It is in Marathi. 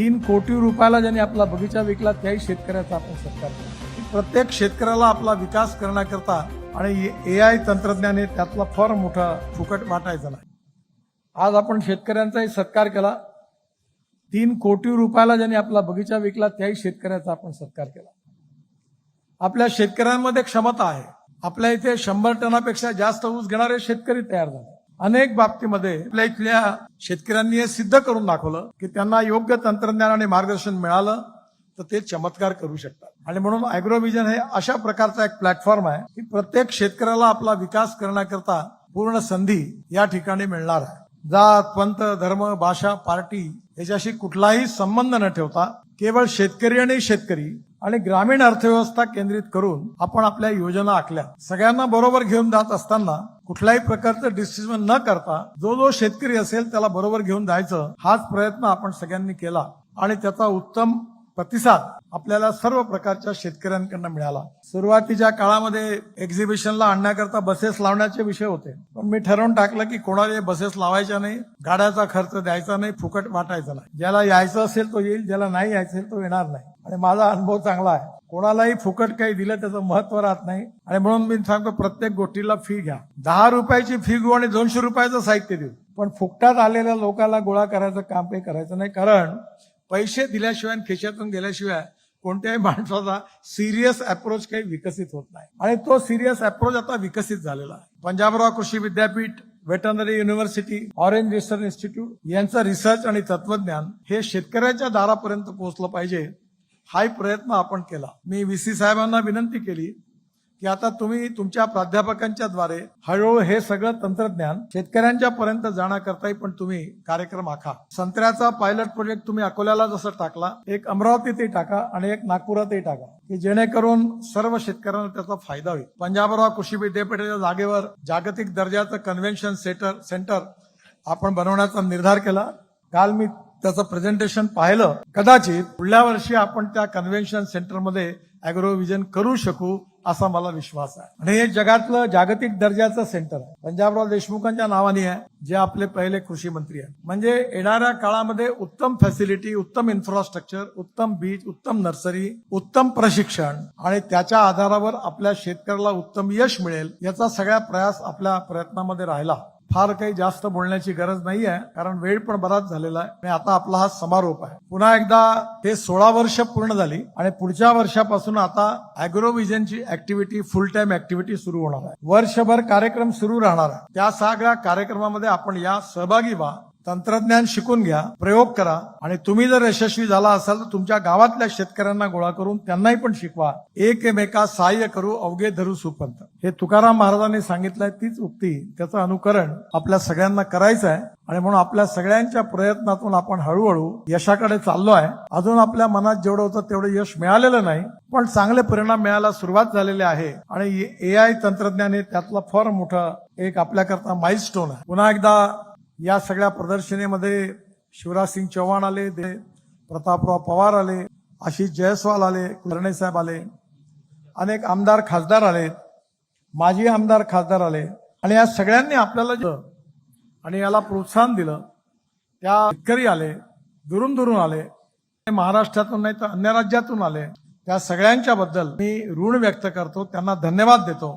तीन कोटी रुपयाला ज्यांनी आपला बगीचा विकला त्याही शेतकऱ्याचा आपण सत्कार केला. प्रत्येक शेतकऱ्याला आपला विकास करण्याकरता आणि ए आय तंत्रज्ञाने त्यातला फार मोठा फुकट वाटायचा नाही. आज आपण शेतकऱ्यांचाही सत्कार केला. तीन कोटी रुपयाला ज्यांनी आपला बगीचा विकला त्याही शेतकऱ्याचा आपण सत्कार केला. आपल्या शेतकऱ्यांमध्ये क्षमता आहे. आपल्या इथे शंभर टनापेक्षा जास्त ऊस घेणारे शेतकरी तयार झाले. अनेक बाबतीमध्ये आपल्या इथल्या शेतकऱ्यांनी हे सिद्ध करून दाखवलं की त्यांना योग्य तंत्रज्ञान आणि मार्गदर्शन मिळालं तर ते चमत्कार करू शकतात. आणि म्हणून अॅग्रोव्हिजन हे अशा प्रकारचा एक प्लॅटफॉर्म आहे की प्रत्येक शेतकऱ्याला आपला विकास करण्याकरता पूर्ण संधी या ठिकाणी मिळणार आहे. जात पंत धर्म भाषा पार्टी याच्याशी कुठलाही संबंध न ठेवता केवळ शेतकरी आणि शेतकरी आणि ग्रामीण अर्थव्यवस्था केंद्रित करून आपण आपल्या योजना आखल्या. सगळ्यांना बरोबर घेऊन जात असताना कुठल्याही प्रकारचं डिसिजन न करता जो जो शेतकरी असेल त्याला बरोबर घेऊन जायचं हाच प्रयत्न आपण सगळ्यांनी केला. आणि त्याचा उत्तम प्रतिसाद आपल्याला सर्व प्रकारच्या शेतकऱ्यांकडनं मिळाला. सुरुवातीच्या काळामध्ये एक्झिबिशनला आणण्याकरता बसेस लावण्याचे विषय होते. पण मी ठरवून टाकलं की कोणाला बसेस लावायच्या नाही गाड्याचा खर्च द्यायचा नाही फुकट वाटायचा नाही. ज्याला यायचं असेल तो येईल ज्याला नाही यायचं असेल तो येणार नाही. आणि माझा अनुभव चांगला आहे. कोणालाही फुकट काही दिलं त्याचं महत्त्व राहत नाही. आणि म्हणून मी सांगतो प्रत्येक गोष्टीला फी घ्या. दहा रुपयाची फी घेऊ आणि दोनशे रुपयाचं साहित्य देऊ. पण फुकटात आलेल्या लोकांना गोळा करायचं काम काही करायचं नाही. कारण पैसे दिल्याशिवाय आणि खिशातून गेल्याशिवाय कोणत्याही माणसाचा सिरियस अप्रोच काही विकसित होत नाही. आणि तो सिरियस अप्रोच आता विकसित झालेला आहे. पंजाबराव कृषी विद्यापीठ veterinary university orange research institute यांचं रिसर्च आणि तत्वज्ञान हे शेतकऱ्याच्या दारापर्यंत पोहोचलं पाहिजे. हाही प्रयत्न आपण केला. मी व्ही सी साहेबांना विनंती केली की आता तुम्ही तुमच्या प्राध्यापकांच्या द्वारे हळूहळू हे सगळं तंत्रज्ञान शेतकऱ्यांच्या पर्यंत जाण्याकरताही पण तुम्ही कार्यक्रम आखा. संत्र्याचा पायलट प्रोजेक्ट तुम्ही अकोल्याला जसं टाकला एक अमरावतीतही टाका आणि एक नागपुरातही टाका की जेणेकरून सर्व शेतकऱ्यांना त्याचा फायदा होईल. पंजाबराव कृषी विद्यापीठाच्या जागेवर जागतिक दर्जाचं कन्व्हेन्शन सेंटर सेंटर आपण बनवण्याचा निर्धार केला. काल मी त्याचं प्रेझेंटेशन पाहिलं. कदाचित पुढल्या वर्षी आपण त्या कन्व्हेन्शन सेंटरमध्ये अॅग्रोव्हिजन करू शकू. असा मला विश्वास आहे. आणि हे जगातलं जागतिक दर्जाचं सेंटर आहे. पंजाबराव देशमुखांच्या नावाने आहे जे आपले पहिले कृषी मंत्री आहेत. म्हणजे येणाऱ्या काळामध्ये उत्तम फॅसिलिटी उत्तम इन्फ्रास्ट्रक्चर उत्तम बीज उत्तम नर्सरी उत्तम प्रशिक्षण आणि त्याच्या आधारावर आपल्या शेतकऱ्याला उत्तम यश मिळेल याचा सगळा प्रयास आपल्या प्रयत्नामध्ये राहिला. फार काही जास्त बोलण्याची गरज नाही आहे कारण वेळ पण बराच झालेला आहे. आणि आता आपला हा समारोप आहे. पुन्हा एकदा हे सोळा वर्ष पूर्ण झाली आणि पुढच्या वर्षापासून आता अॅग्रोव्हिजनची ऍक्टिव्हिटी फुल टाइम ऍक्टिव्हिटी सुरू होणार आहे. वर्षभर कार्यक्रम सुरू राहणार आहे. त्या सगळ्या कार्यक्रमामध्ये आपण या सहभागी व्हा. तंत्रज्ञान शिकून घ्या प्रयोग करा आणि तुम्ही जर यशस्वी झाला असाल तर तुमच्या गावातल्या शेतकऱ्यांना गोळा करून त्यांनाही पण शिकवा. एकमेका सहाय्य करू अवघे धरू सुपंत. हे तुकाराम महाराजांनी सांगितलंय तीच उक्ती. त्याचं अनुकरण आपल्या सगळ्यांना करायचं आहे आणि म्हणून आपल्या सगळ्यांच्या प्रयत्नातून आपण हळूहळू यशाकडे चाललो आहे. अजून आपल्या मनात जेवढं होतं तेवढं यश मिळालेलं नाही पण चांगले परिणाम मिळायला सुरुवात झालेली आहे. आणि ए आय तंत्रज्ञान हे त्यातलं फार मोठं एक आपल्याकरता माइलस्टोन आहे. पुन्हा एकदा या सगळ्या प्रदर्शनेमध्ये शिवराज सिंग चौहान आले ते प्रतापराव पवार आले आशिष जयस्वाल आले कुलरणे साहेब आले अनेक आमदार खासदार आले माजी आमदार खासदार आले. आणि या सगळ्यांनी आपल्याला आणि याला प्रोत्साहन दिलं त्या शेतकरी आले दुरून दुरून आले महाराष्ट्रातून नाही तर अन्य राज्यातून आले त्या सगळ्यांच्या बद्दल मी ऋण व्यक्त करतो त्यांना धन्यवाद देतो.